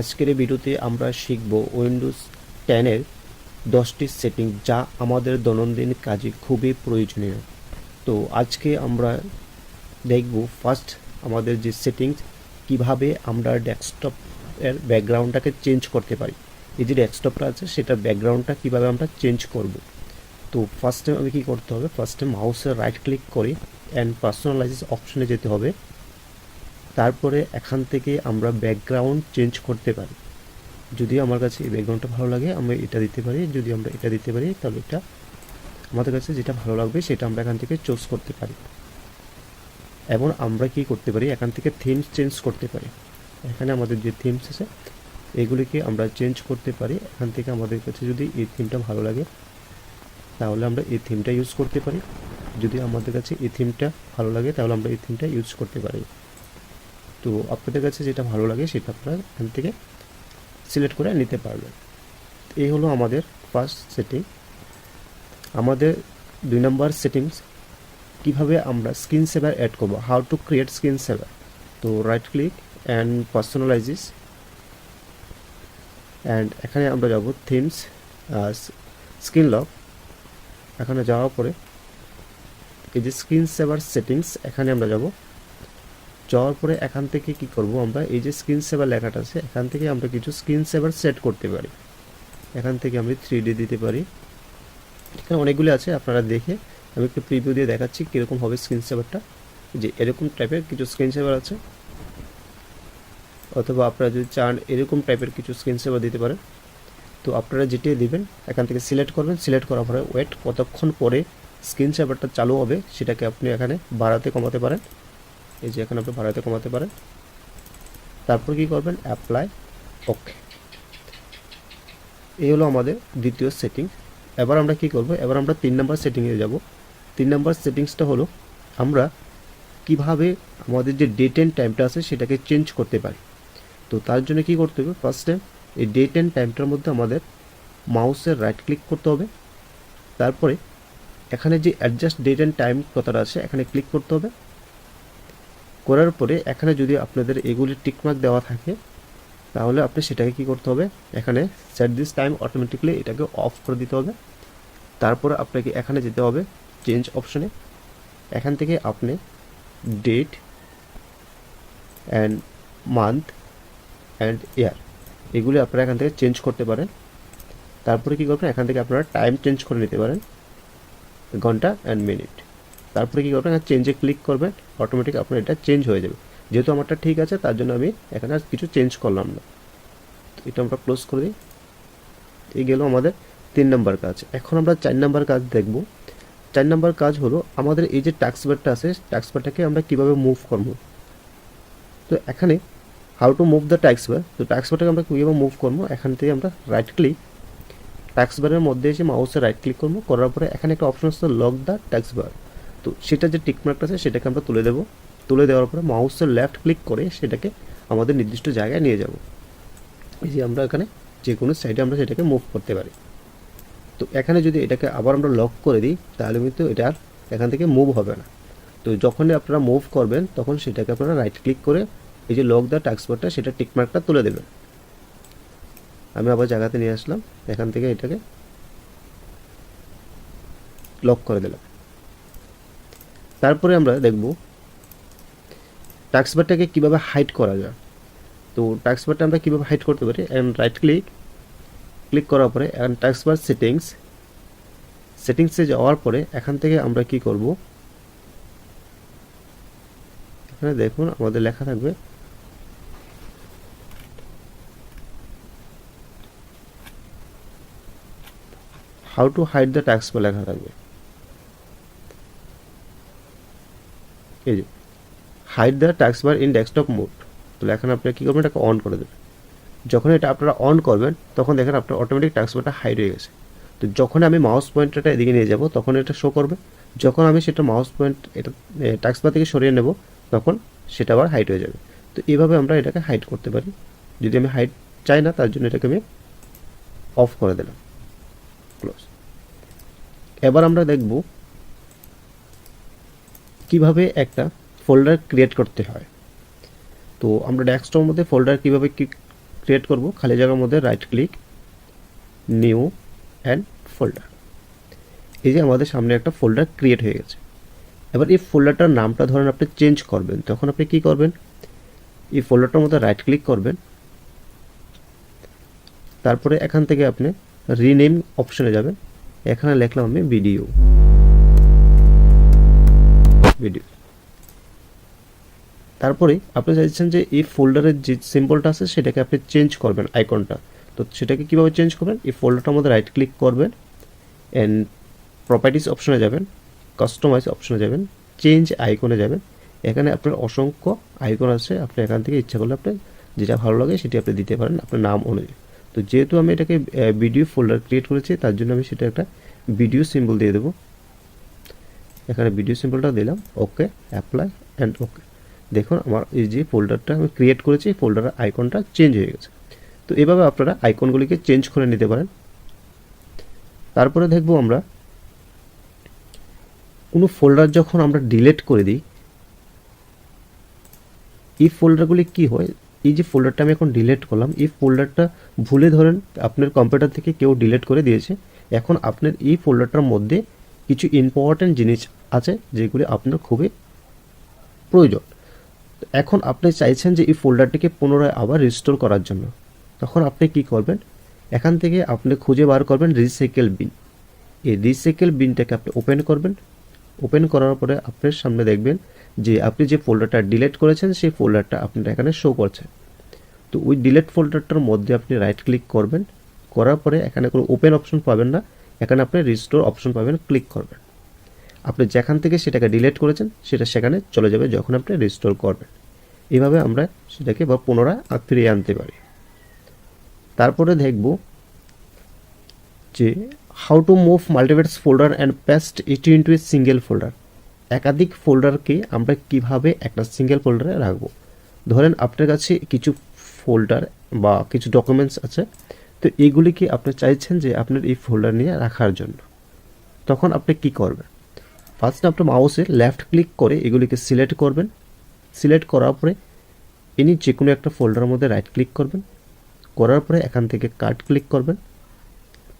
আজকের ভিডিওতে আমরা শিখব উইন্ডোজ টেনের দশটি সেটিং যা আমাদের দৈনন্দিন কাজে খুবই প্রয়োজনীয়। তো আজকে আমরা দেখব ফার্স্ট আমাদের যে সেটিংস কীভাবে আমরা ডেস্কটপ এর ব্যাকগ্রাউন্ডটাকে চেঞ্জ করতে পারি। এই যে ডেস্কটপটা আছে, সেটার ব্যাকগ্রাউন্ডটা কীভাবে আমরা চেঞ্জ করব? তো ফার্স্টে আমি কি করতে হবে? ফার্স্টে মাউসের রাইট ক্লিক করে অ্যান্ড পার্সোনালাইজিস অপশনে যেতে হবে। তারপরে এখান থেকে আমরা ব্যাকগ্রাউন্ড চেঞ্জ করতে পারি। যদি আমার কাছে এই ব্যাকগ্রাউন্ডটা ভালো লাগে, আমরা এটা দিতে পারি। যদি আমরা এটা দিতে পারি, তাহলে এটা আমাদের কাছে যেটা ভালো লাগবে, সেটা আমরা এখান থেকে চুজ করতে পারি। এবং আমরা কি করতে পারি? এখান থেকে থিমস চেঞ্জ করতে পারি। এখানে আমাদের যে থিমস আছে, এগুলিকে আমরা চেঞ্জ করতে পারি। এখান থেকে আমাদের কাছে যদি এই থিমটা ভালো লাগে, তাহলে আমরা এই থিমটা ইউজ করতে পারি। যদি আমাদের কাছে এই থিমটা ভালো লাগে, তাহলে আমরা এই থিমটা ইউজ করতে পারি। তো আপনাদের কাছে যেটা ভালো লাগে সেটা আপনারা এখান থেকে সিলেক্ট করে নিতে পারবেন। এই হলো আমাদের ফার্স্ট সেটিং আমাদের দুই নম্বর সেটিংস কীভাবে আমরা স্ক্রিন সেভার অ্যাড করব how to create screen saver তো right click and personalise and এখানে আমরা যাব থিমস স্ক্রিন লক এখানে যাওয়ার পরে এই যে স্ক্রিন সেভার সেটিংস এখানে আমরা যাব যাওয়ার পরে এখান থেকে কি করব আমরা? এই যে স্ক্রিন সেভার লেখাটা আছে, এখান থেকে আমরা কিছু স্ক্রিন সেভার সেট করতে পারি। এখান থেকে আমি থ্রি দিতে পারি। এখানে অনেকগুলি আছে, আপনারা দেখে আমি একটু প্রিভিউ দিয়ে দেখাচ্ছি কীরকম হবে স্ক্রিন সেভারটা যে এরকম টাইপের কিছু স্ক্রিন সেভার আছে। অথবা আপনারা যদি চান এরকম টাইপের কিছু স্ক্রিন সেভার দিতে পারেন। তো আপনারা যেটাই দিবেন, এখান থেকে সিলেক্ট করবেন। সিলেক্ট করার পরে ওয়েট কতক্ষণ পরে স্ক্রিন সেভারটা চালু হবে, সেটাকে আপনি এখানে বাড়াতে কমাতে পারেন। এই যে এখানে আপনি ভাড়াতে কমাতে পারেন। তারপর কি করবেন? অ্যাপ্লাই ওকে এই হলো আমাদের দ্বিতীয় সেটিং এবার আমরা কি করব? এবার আমরা তিন নম্বর সেটিংয়ে যাব। তিন নাম্বার সেটিংসটা হলো, আমরা কীভাবে আমাদের যে ডেট অ্যান্ড টাইমটা আছে সেটাকে চেঞ্জ করতে পারি। তো তার জন্য কি করতে হবে? ফার্স্ট এই ডেট অ্যান্ড টাইমটার মধ্যে আমাদের মাউসের রাইট ক্লিক করতে হবে। তারপরে এখানে যে অ্যাডজাস্ট ডেট অ্যান্ড টাইম কথাটা আছে, এখানে ক্লিক করতে হবে। করার পরে এখানে যদি আপনাদের এগুলি টিকমার্ক দেওয়া থাকে, তাহলে আপনি সেটাকে কি করতে হবে? এখানে সেট দিস টাইম অটোমেটিকলি এটাকে অফ করে দিতে হবে। তারপরে আপনাকে এখানে যেতে হবে চেঞ্জ অপশনে এখান থেকে আপনি date and month and year এগুলি আপনারা এখান থেকে চেঞ্জ করতে পারেন। তারপরে কী করবেন? এখান থেকে আপনারা টাইম চেঞ্জ করে নিতে পারেন, ঘণ্টা অ্যান্ড মিনিট তারপরে কী করবেন? চেঞ্জে ক্লিক করবেন অটোমেটিক আপনার এটা চেঞ্জ হয়ে যাবে। যেহেতু আমারটা ঠিক আছে, তার জন্য আমি এখানে আর কিছু চেঞ্জ করলাম না। তো এটা আমরা ক্লোজ করে দিই। এই গেল আমাদের তিন নম্বর কাজ। এখন আমরা চার নম্বর কাজ দেখব। চার নম্বর কাজ হলো আমাদের এই যে ট্যাক্স বারটা আছে ট্যাক্স বারটাকে আমরা কীভাবে মুভ করব? তো এখানে how to move the taskbar তো ট্যাক্স বারটাকে আমরা কীভাবে মুভ করব? এখান থেকে আমরা রাইট ক্লিক ট্যাক্স বারের মধ্যে এসে মাউসে রাইট ক্লিক করব। করার পরে এখানে একটা অপশন আছে লক দ্য ট্যাক্স বার তো সেটা যে টিকমার্ক আছে সেটাকে আমরা তুলে দেবো। তুলে দেওয়ার পরে মাউসের লেফট ক্লিক করে সেটাকে আমাদের নির্দিষ্ট জায়গায় নিয়ে যাব। এই যে আমরা এখানে যে কোনো সাইডে আমরা সেটাকে মুভ করতে পারি। তো এখানে যদি এটাকে আবার আমরা লক করে দিই, তাহলে কিন্তু এটা আর এখান থেকে মুভ হবে না। তো যখনই আপনারা মুভ করবেন, তখন সেটাকে আপনারা রাইট ক্লিক করে এই যে লক দ্য ট্যাক্সবারটা সেটা টিকমার্কটা তুলে দেবেন। আমি আবার জায়গাতে নিয়ে আসলাম, এখান থেকে এটাকে লক করে দিলাম। তারপরে আমরা দেখব ট্যাক্সবারটাকে কীভাবে হাইড করা যায়। তো ট্যাক্সবারটা আমরা কীভাবে হাইড করতে পারি? অ্যান্ড রাইট ক্লিক ক্লিক করার পরে অ্যান্ড ট্যাক্সবার সেটিংস সেটিংসে যাওয়ার পরে এখান থেকে আমরা কি করব? এখানে দেখুন আমাদের লেখা থাকবে how to hide the taskbar লেখা থাকবে। এই যে hide the taskbar in desktop mode তাহলে এখন আপনি কী করবেন? এটাকে অন করে দেবেন। যখন এটা আপনারা অন করবেন, তখন দেখেন আপনার অটোমেটিক ট্যাক্স বারটা হয়ে গেছে। তো যখন আমি মাউস পয়েন্টারটা এদিকে নিয়ে যাব, তখন এটা শো করবে। যখন আমি সেটা মাউস পয়েন্ট এটা ট্যাক্স বার থেকে সরিয়ে নেব, তখন সেটা আবার হাইড হয়ে যাবে। তো এইভাবে আমরা এটাকে হাইড করতে পারি। যদি আমি হাইড চাই না, তার জন্য এটাকে আমি অফ করে দিলাম। ক্লোজ এবার আমরা দেখব কীভাবে একটা ফোল্ডার ক্রিয়েট করতে হয়? তো আমরা ডেস্কটপের মধ্যে ফোল্ডার কীভাবে ক্রিয়েট করব? খালি জায়গার মধ্যে right click new and folder এই যে আমাদের সামনে একটা ফোল্ডার ক্রিয়েট হয়ে গেছে। এবার এই ফোল্ডারটার নামটা ধরেন আপনি চেঞ্জ করবেন। তখন আপনি কি করবেন? এই ফোল্ডারটার মধ্যে রাইট ক্লিক করবেন। তারপরে এখান থেকে আপনি রিনেম অপশনে যাবেন। এখানে লিখলাম আমি ভিডিও ভিডিও তারপরে আপনি চাইছেন যে এই ফোল্ডারের যে সিম্বলটা আছে, সেটাকে আপনি চেঞ্জ করবেন আইকনটা তো সেটাকে কীভাবে চেঞ্জ করবেন? এই ফোল্ডারটার মধ্যে রাইট ক্লিক করবেন অ্যান্ড প্রপার্টিস অপশনে যাবেন কাস্টমাইজ অপশনে যাবেন চেঞ্জ আইকনে যাবেন। এখানে আপনার অসংখ্য আইকন আছে। আপনি এখান থেকে ইচ্ছা করলে আপনি যেটা ভালো লাগে সেটি আপনি দিতে পারেন আপনার নাম অনুযায়ী। তো যেহেতু আমি এটাকে ভিডিও ফোল্ডার ক্রিয়েট করেছি, তার জন্য আমি সেটা একটা ভিডিও সিম্বল দিয়ে দেবো। এখানে ভিডিও সিম্পলটা দিলাম ওকে অ্যাপ্লাই অ্যান্ড ওকে দেখুন, আমার এই যে ফোল্ডারটা আমি ক্রিয়েট করেছি ফোল্ডারের আইকনটা চেঞ্জ হয়ে গেছে। তো এভাবে আপনারা আইকনগুলিকে চেঞ্জ করে নিতে পারেন। তারপরে দেখব আমরা, কোনো ফোল্ডার যখন আমরা ডিলিট করে দিই, এই ফোল্ডারগুলি কি হয়? এই যে ফোল্ডারটা আমি এখন ডিলিট করলাম, এই ফোল্ডারটা ভুলে ধরেন আপনার কম্পিউটার থেকে কেউ ডিলিট করে দিয়েছে। এখন আপনার এই ফোল্ডারটার মধ্যে কিছু ইম্পর্ট্যান্ট জিনিস আছে যেগুলি আপনার খুবই প্রয়োজন। এখন আপনি চাইছেন যে এই ফোল্ডারটিকে পুনরায় আবার রিস্টোর করার জন্য। তখন আপনি কি করবেন? এখান থেকে আপনি খুঁজে বার করবেন রিসাইকেল বিন এই রিসাইকেল বিনটাকে আপনি ওপেন করবেন। ওপেন করার পরে আপনার সামনে দেখবেন যে আপনি যে ফোল্ডারটা ডিলেট করেছেন, সেই ফোল্ডারটা আপনার এখানে শো করছে। তো ওই ডিলেট ফোল্ডারটার মধ্যে আপনি রাইট ক্লিক করবেন। করার পরে এখানে কোনো ওপেন অপশন পাবেন না। এখানে আপনি রিস্টোর অপশন পাবেন ক্লিক করবেন। আপনি যেখান থেকে সেটাকে ডিলিট করেছেন, সেটা সেখানে চলে যাবে যখন আপনি রিস্টোর করবেন। এভাবে আমরা সেটাকে বা পুনরায় ফিরিয়ে আনতে পারি। তারপরে দেখব যে how to move multiple folder and paste it into a single folder একাধিক ফোল্ডারকে আমরা কীভাবে একটা সিঙ্গেল ফোল্ডারে রাখব? ধরেন আপনার কাছে কিছু ফোল্ডার বা কিছু ডকুমেন্টস আছে তো এগুলিকে আপনি চাইছেন যে আপনার এই ফোল্ডার নিয়ে রাখার জন্য? তখন আপনি কি করবেন? ফার্স্ট আপনার মাউসে লেফট ক্লিক করে এগুলিকে সিলেক্ট করবেন। সিলেক্ট করার পরে ইনি যে কোনো একটা ফোল্ডারের মধ্যে রাইট ক্লিক করবেন। করার পরে এখান থেকে কাট ক্লিক করবেন।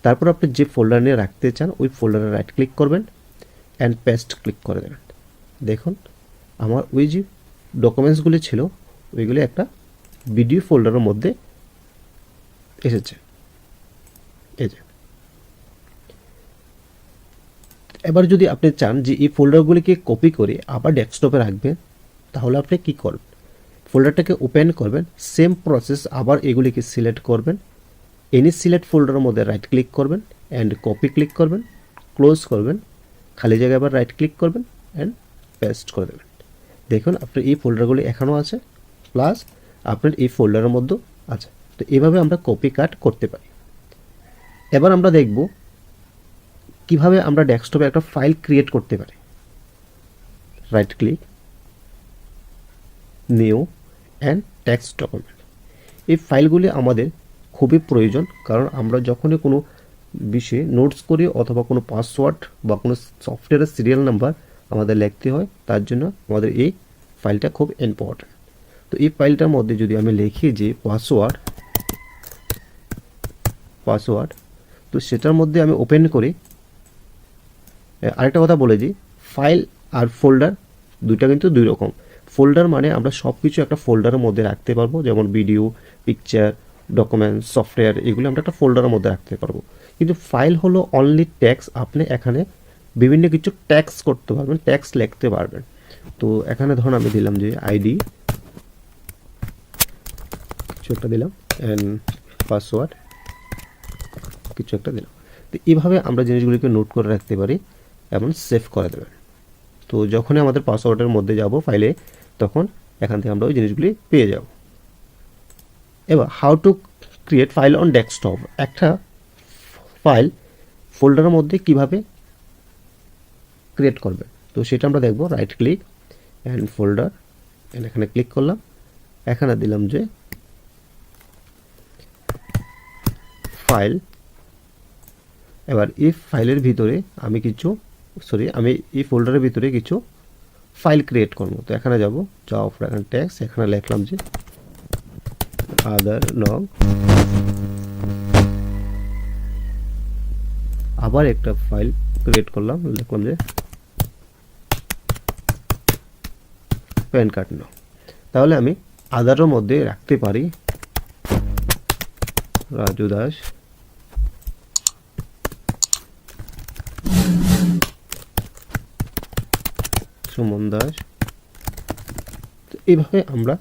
তারপর আপনি যে ফোল্ডার নিয়ে রাখতে চান, ওই ফোল্ডারে রাইট ক্লিক করবেন অ্যান্ড পেস্ট ক্লিক করে দেবেন। দেখুন, আমার ওই যে ডকুমেন্টসগুলি ছিল, ওইগুলি একটা ভিডিও ফোল্ডারের মধ্যে এসেছে। এই যে। এবার যদি আপনি চান যে এই ফোল্ডারগুলিকে কপি করে আবার ডেস্কটপে রাখবেন, তাহলে আপনি কি করবেন? ফোল্ডারটাকে ওপেন করবেন সেম প্রসেস আবার এগুলিকে সিলেক্ট করবেন এনি সিলেক্ট ফোল্ডারের মধ্যে রাইট ক্লিক করবেন অ্যান্ড কপি ক্লিক করবেন ক্লোজ করবেন, খালি জায়গায় আবার রাইট ক্লিক করবেন অ্যান্ড পেস্ট করে দেবেন। দেখুন, আপনার এই ফোল্ডারগুলি এখনও আছে প্লাস আপনার এই ফোল্ডারের মধ্যেও আছে। তো এভাবে আমরা কপি কাট করতে পারি। এবার আমরা দেখব কীভাবে আমরা ডেস্কটপে একটা ফাইল ক্রিয়েট করতে পারি। Right click new and text document এই ফাইলগুলি আমাদের খুবই প্রয়োজন, কারণ আমরা যখনই কোনো বিষয়ে নোটস করি অথবা কোনো পাসওয়ার্ড বা কোনো সফটওয়্যারের সিরিয়াল নাম্বার আমাদের লিখতে হয়, তার জন্য আমাদের এই ফাইলটা খুব ইম্পর্ট্যান্ট তো এই ফাইলটার মধ্যে যদি আমি লিখি যে পাসওয়ার্ড পাসওয়ার্ড তো সেটার মধ্যে আমি ওপেন করি আরেকটা কথা বলে দিই। ফাইল আর ফোল্ডার দুইটা কিন্তু দুই রকম। ফোল্ডার মানে আমরা সব কিছু একটা ফোল্ডারের মধ্যে রাখতে পারব, যেমন ভিডিও পিকচার ডকুমেন্ট সফটওয়্যার এগুলো আমরা একটা ফোল্ডারের মধ্যে রাখতে পারব। কিন্তু ফাইল হলো অনলি ট্যাক্স আপনি এখানে বিভিন্ন কিছু ট্যাক্স করতে পারবেন ট্যাক্স লিখতে পারবেন। তো এখানে ধরুন আমি দিলাম যে আইডি কিছু একটা দিলাম অ্যান্ড পাসওয়ার্ড কিছু একটা দিলাম। তো এইভাবে আমরা জিনিসগুলিকে নোট করে রাখতে পারি এবং সেভ করে দেবেন। তো যখনই আমাদের পাসওয়ার্ডের মধ্যে যাব ফাইলে তখন এখান থেকে আমরা ওই জিনিসগুলি পেয়ে যাব। এবার how to create file on desktop একটা ফাইল ফোল্ডারের মধ্যে কীভাবে ক্রিয়েট করবে? তো সেটা আমরা দেখব right click and folder and এখানে ক্লিক করলাম। এখানে দিলাম যে ফাইল এবার ইফ ফাইলের ভিতরে আমি কিছু সরি আমি এই ফোল্ডারের ভিতরে কিছু ফাইল ক্রিয়েট করব। তো এখানে যাব পর এখানে ট্যাক্স এখানে লিখলাম যে আদার নং আবার একটা ফাইল ক্রিয়েট করলাম, লিখলাম যে প্যান কার্ড নাও তাহলে আমি আদারের মধ্যে রাখতে পারি। রাজু দাস সুমন তো এইভাবে আমরা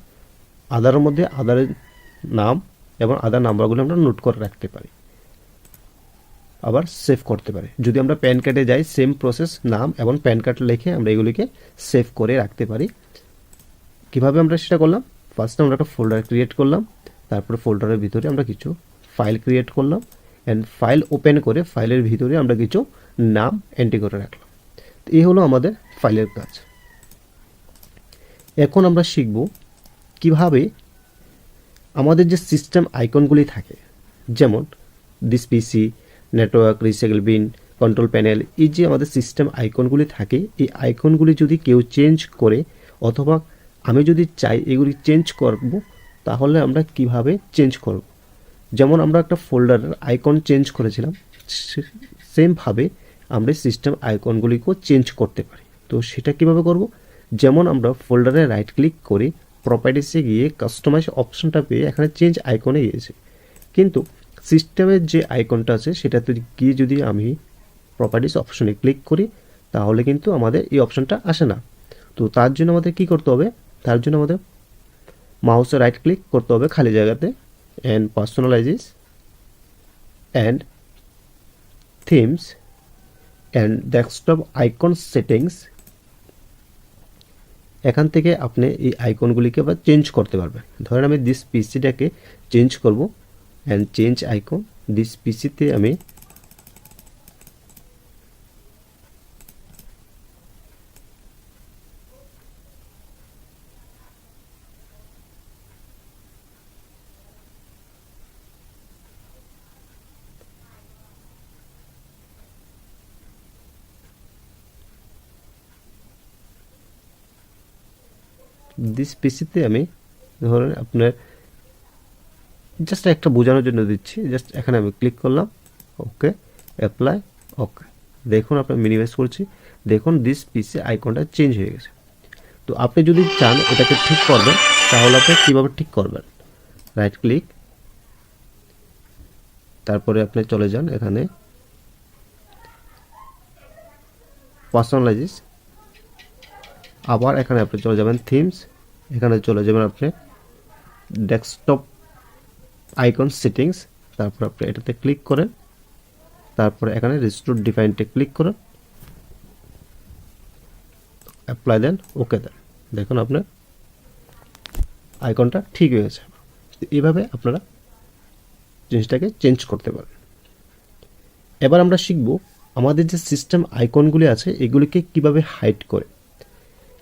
আধারের মধ্যে আধারের নাম এবং আধার নাম্বারগুলো আমরা নোট করে রাখতে পারি। আবার সেভ করতে পারি। যদি আমরা প্যান কার্ডে যাই, সেম প্রসেস, নাম এবং প্যান কার্ড লিখে আমরা এগুলিকে সেভ করে রাখতে পারি। কীভাবে আমরা সেটা করলাম? ফার্স্টে আমরা একটা ফোল্ডার ক্রিয়েট করলাম। তারপরে ফোল্ডারের ভিতরে আমরা কিছু ফাইল ক্রিয়েট করলাম। অ্যান্ড ফাইল ওপেন করে ফাইলের ভিতরে আমরা কিছু নাম এন্ট্রি করে রাখলাম। এই হলো আমাদের ফাইলের কাজ। এখন আমরা শিখব কীভাবে আমাদের যে সিস্টেম আইকনগুলি থাকে, যেমন this PC network recycle bin control panel এই যে আমাদের সিস্টেম আইকনগুলি থাকে, এই আইকনগুলি যদি কেউ চেঞ্জ করে অথবা আমি যদি চাই এগুলি চেঞ্জ করব, তাহলে আমরা কীভাবে চেঞ্জ করব? যেমন আমরা একটা ফোল্ডারের আইকন চেঞ্জ করেছিলাম সেমভাবে আমরা সিস্টেম আইকনগুলিকেও চেঞ্জ করতে পারি। তো সেটা কীভাবে করব? যেমন আমরা ফোল্ডারে রাইট ক্লিক করে প্রপার্টিসে গিয়ে কাস্টমাইজ অপশনটা পেয়ে এখানে চেঞ্জ আইকনে গিয়েছে। কিন্তু সিস্টেমের যে আইকনটা আছে, সেটাতে গিয়ে যদি আমি প্রপার্টিস অপশনে ক্লিক করি, তাহলে কিন্তু আমাদের এই অপশনটা আসে না। তো তার জন্য আমাদের কি করতে হবে? তার জন্য আমাদের মাউসে রাইট ক্লিক করতে হবে খালি জায়গাতে and personalise and themes and desktop icon settings এখান থেকে আপনি এই আইকনগুলিকে আবার চেঞ্জ করতে পারবেন। ধরেন আমি দিস পিসিটাকে চেঞ্জ করব অ্যান্ড চেঞ্জ আইকন দিস পিসিতে আমি দিস পিসিতে আমি ধরেন আপনার জাস্ট একটা বোঝানোর জন্য দিচ্ছি। জাস্ট এখানে আমি ক্লিক করলাম। ওকে অ্যাপ্লাই ওকে দেখুন আপনার মিনিমাইজ করছি। দেখুন দিস পিসি আইকনটা চেঞ্জ হয়ে গেছে। তো আপনি যদি চান এটাকে ঠিক করবেন, তাহলে আপনি কীভাবে ঠিক করবেন? রাইট ক্লিক তারপরে আপনি চলে যান এখানে। পার্সোনালাইজিস আবার এখানে আপনি চলে যাবেন থিমস, এখানে চলে যাবেন আপনি ডেস্কটপ আইকন সেটিংস তারপর আপনি এটাতে ক্লিক করেন তারপরে এখানে রিস্টোর ডিফাইনটে ক্লিক করেন অ্যাপ্লাই দেন ওকে দেন দেখুন আপনার আইকনটা ঠিক হয়ে গেছে। এভাবে আপনারা জিনিসটাকে চেঞ্জ করতে পারেন। এবার আমরা শিখব আমাদের যে সিস্টেম আইকনগুলি আছে, এগুলিকে কীভাবে হাইড করে।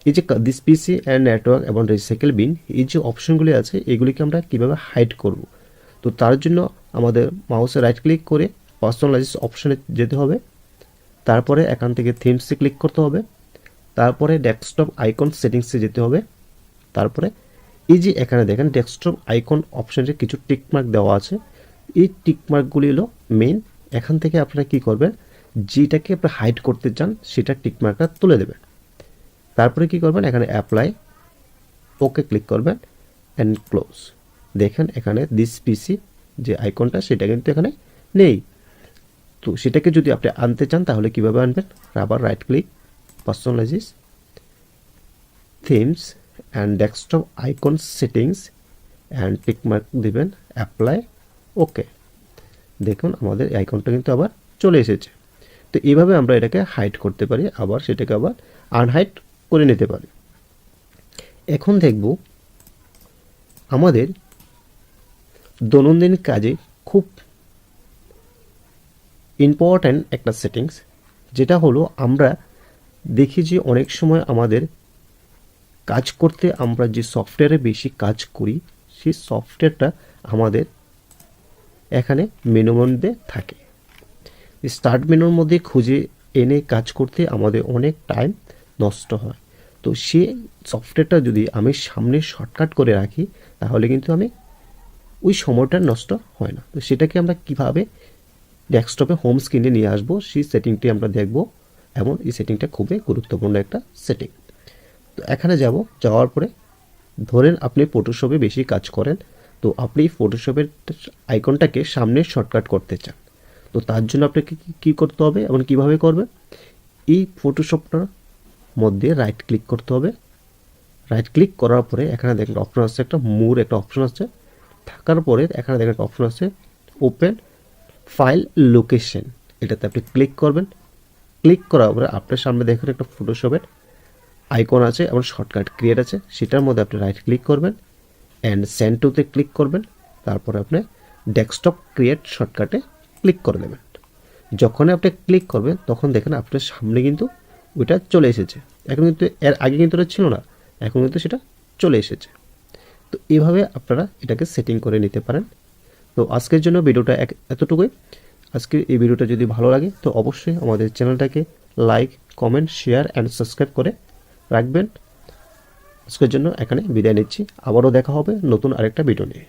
এই যে দিস পিসি অ্যান্ড নেটওয়ার্ক এবং রিসাইকেল বিন এই যে অপশনগুলি আছে, এগুলিকে আমরা কীভাবে হাইড করব? তো তার জন্য আমাদের মাউসে রাইট ক্লিক করে পার্সোনালাইজ অপশনে যেতে হবে। তারপরে এখান থেকে থিমসে ক্লিক করতে হবে। তারপরে ডেস্কটপ আইকন সেটিংসে যেতে হবে। তারপরে এই যে এখানে দেখেন ডেস্কটপ আইকন অপশনে কিছু টিকমার্ক দেওয়া আছে। এই টিকমার্কগুলি হলো মেন এখান থেকে আপনারা কি করবেন, যেটাকে আপনি হাইড করতে চান সেটা টিকমার্কটা তুলে দেবেন। তারপরে কি করবেন? এখানে অ্যাপ্লাই ওকে ক্লিক করবেন অ্যান্ড ক্লোজ দেখেন এখানে দিস পিসি যে আইকনটা সেটা কিন্তু এখানে নেই। তো সেটাকে যদি আপনি আনতে চান, তাহলে কীভাবে আনবেন? আবার right click personalise themes and desktop icon settings and tick mark দিবেন অ্যাপ্লাই ওকে দেখুন, আমাদের আইকনটা কিন্তু আবার চলে এসেছে। তো এইভাবে আমরা এটাকে হাইড করতে পারি। আবার সেটাকে আবার আনহাইড করে নিতে পারি। এখন দেখব আমাদের দৈনন্দিন কাজে খুব ইম্পর্ট্যান্ট একটা সেটিংস যেটা হলো আমরা দেখি যে অনেক সময় আমাদের কাজ করতে আমরা যে সফটওয়্যারে বেশি কাজ করি, সেই সফটওয়্যারটা আমাদের এখানে মেনু মধ্যে থাকে। স্টার্ট মেনুর মধ্যে খুঁজে এনে কাজ করতে আমাদের অনেক টাইম নষ্ট হয়। তো সে সফটওয়্যারটা যদি আমি সামনে শর্টকাট করে রাখি, তাহলে কিন্তু আমি ওই সময়টা নষ্ট হয় না। তো সেটাকে আমরা কীভাবে ডেস্কটপে হোম স্ক্রিনে নিয়ে আসব, সেই সেটিংটি আমরা দেখব। এবং এই সেটিংটা খুবই গুরুত্বপূর্ণ একটা সেটিং তো এখানে যাব, যাওয়ার পরে ধরেন আপনি ফটোশপে বেশি কাজ করেন, তো আপনি ফটোশপের আইকনটাকে সামনে শর্টকাট করতে চান। তো তার জন্য আপনাকে কি- করতে হবে এবং কীভাবে করবেন? এই ফটোশপটার মধ্যে রাইট ক্লিক করতে হবে। রাইট ক্লিক করার পরে এখানে দেখেন অপশন আছে একটা মুর একটা অপশন আছে। থাকার পরে এখানে দেখেন একটা অপশন আছে ওপেন ফাইল লোকেশন এটাতে আপনি ক্লিক করবেন। ক্লিক করার পরে আপনার সামনে দেখেন একটা ফটোশপের আইকন আছে এবং শর্টকাট ক্রিয়েট আছে। সেটার মধ্যে আপনি রাইট ক্লিক করবেন অ্যান্ড সেন্ড টুতে ক্লিক করবেন। তারপরে আপনি ডেস্কটপ ক্রিয়েট শর্টকাটে ক্লিক করে দেবেন যখন আপনি ক্লিক করবেন, তখন দেখেন আপনার সামনে কিন্তু ওইটা চলে এসেছে। এখন কিন্তু এর আগে কিন্তু এটা ছিল না, এখন কিন্তু সেটা চলে এসেছে। তো এইভাবে আপনারা এটাকে সেটিং করে নিতে পারেন। তো আজকের জন্য ভিডিওটা এক এতটুকুই। আজকে এই ভিডিওটা যদি ভালো লাগে, তো অবশ্যই আমাদের চ্যানেলটাকে like comment share and subscribe করে রাখবেন। আজকের জন্য এখানে বিদায় নিচ্ছি। আবারও দেখা হবে নতুন আরেকটা ভিডিও নিয়ে।